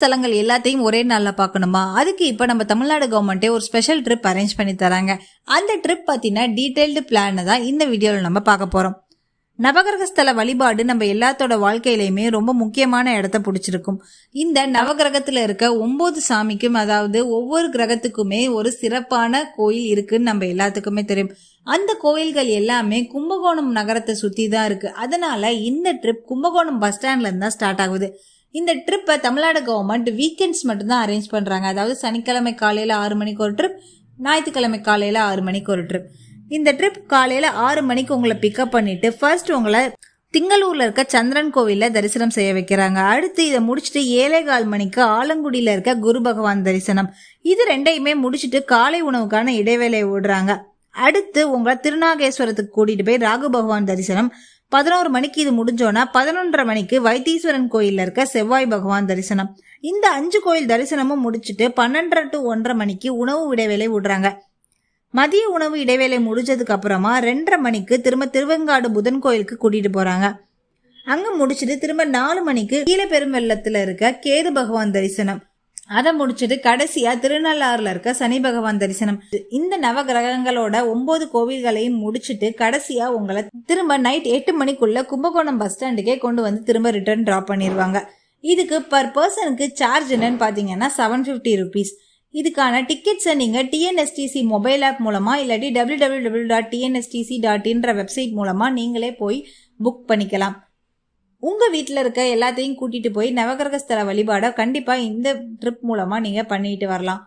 ஸ்தலங்கள் எல்லாத்தையும் ஒரே நாளில் பார்க்கணுமா அதுக்கு இப்போ நம்ம தமிழ்நாடு கவர்மெண்ட்டே ஒரு ஸ்பெஷல் ட்ரிப் அரேஞ்ச் பண்ணி தராங்க. அந்த ட்ரிப் பார்த்தீங்கன்னா டீட்டெயில்டு பிளான் தான் இந்த வீடியோவில் நம்ம பார்க்க போகிறோம் நவகிரகஸ்தல வழிபாடு நம்ம எல்லாத்தோட வாழ்க்கையிலையுமே ரொம்ப முக்கியமான இடத்த பிடிச்சிருக்கும். இந்த நவகிரகத்தில் இருக்க ஒம்பது சாமிக்கும் அதாவது ஒவ்வொரு கிரகத்துக்குமே ஒரு சிறப்பான கோயில் இருக்குன்னு நம்ம எல்லாத்துக்குமே தெரியும். அந்த கோயில்கள் எல்லாமே கும்பகோணம் நகரத்தை சுற்றி தான் இருக்குது அதனால இந்த ட்ரிப் கும்பகோணம் பஸ் ஸ்டாண்ட்லேருந்து தான் ஸ்டார்ட் ஆகுது. இந்த ட்ரிப்பை தமிழ்நாடு கவர்மெண்ட் வீக்கெண்ட்ஸ் மட்டும்தான் அரேஞ்ச் பண்ணுறாங்க அதாவது சனிக்கிழமை காலையில் ஆறு மணிக்கு ஒரு ட்ரிப் ஞாயிற்றுக்கிழமை காலையில் ஆறு மணிக்கு ஒரு ட்ரிப் இந்த ட்ரிப் காலையில் ஆறு மணிக்கு உங்களை பிக்கப் பண்ணிவிட்டு ஃபர்ஸ்ட் உங்களை திங்களூரில் இருக்க சந்திரன் கோவிலில் தரிசனம் செய்ய வைக்கிறாங்க. அடுத்து இதை முடிச்சுட்டு ஏழை கால் மணிக்கு ஆலங்குடியில் இருக்க குரு பகவான் தரிசனம். இது ரெண்டையுமே முடிச்சுட்டு காலை உணவுக்கான இடைவேளை விடுறாங்க. அடுத்து உங்களை திருநாகேஸ்வரத்துக்கு கூட்டிகிட்டு போய் ராகு பகவான் தரிசனம். பதினோரு மணிக்கு இது முடிஞ்சோன்னா பதினொன்றரை மணிக்கு வைத்தீஸ்வரன் கோயில்ல இருக்க செவ்வாய் பகவான் தரிசனம். இந்த அஞ்சு கோயில் தரிசனமும் முடிச்சுட்டு பன்னெண்டரை டு ஒன்றரை மணிக்கு உணவு இடைவேளை விடுறாங்க. மதிய உணவு இடைவேளை முடிஞ்சதுக்கு அப்புறமா ரெண்டரை மணிக்கு திரும்ப திருவெங்காடு புதன் கோயிலுக்கு கூட்டிட்டு போறாங்க. அங்க முடிச்சுட்டு திரும்ப நாலு மணிக்கு கீழப்பெரும்பள்ளத்துல இருக்க கேது பகவான் தரிசனம். அதை முடிச்சுட்டு கடைசியா திருநள்ளாறுல இருக்க சனி பகவான் தரிசனம். இந்த நவ கிரகங்களோட ஒன்பது கோவில்களையும் முடிச்சுட்டு கடைசியா உங்களை திரும்ப நைட் எட்டு மணிக்குள்ள கும்பகோணம் பஸ் ஸ்டாண்டுக்கே கொண்டு வந்து திரும்ப ரிட்டர்ன் டிராப் பண்ணிடுவாங்க இதுக்கு பர் பர்சனுக்கு சார்ஜ் என்னன்னு பாத்தீங்கன்னா செவன் ஃபிஃப்டி ருபீஸ் இதுக்கான டிக்கெட்ஸை நீங்க டிஎன்எஸ்டிசி மொபைல் ஆப் மூலமா இல்லாட்டி W W W dot TNSTC dot இன்ற வெப்சைட் மூலமா நீங்களே போய் புக் பண்ணிக்கலாம். உங்கள் வீட்டில் இருக்க எல்லாத்தையும் கூட்டிகிட்டு போய் நவகிரகஸ்தல வழிபாடை கண்டிப்பாக இந்த ட்ரிப் மூலமாக நீங்கள் பண்ணிட்டு வரலாம்.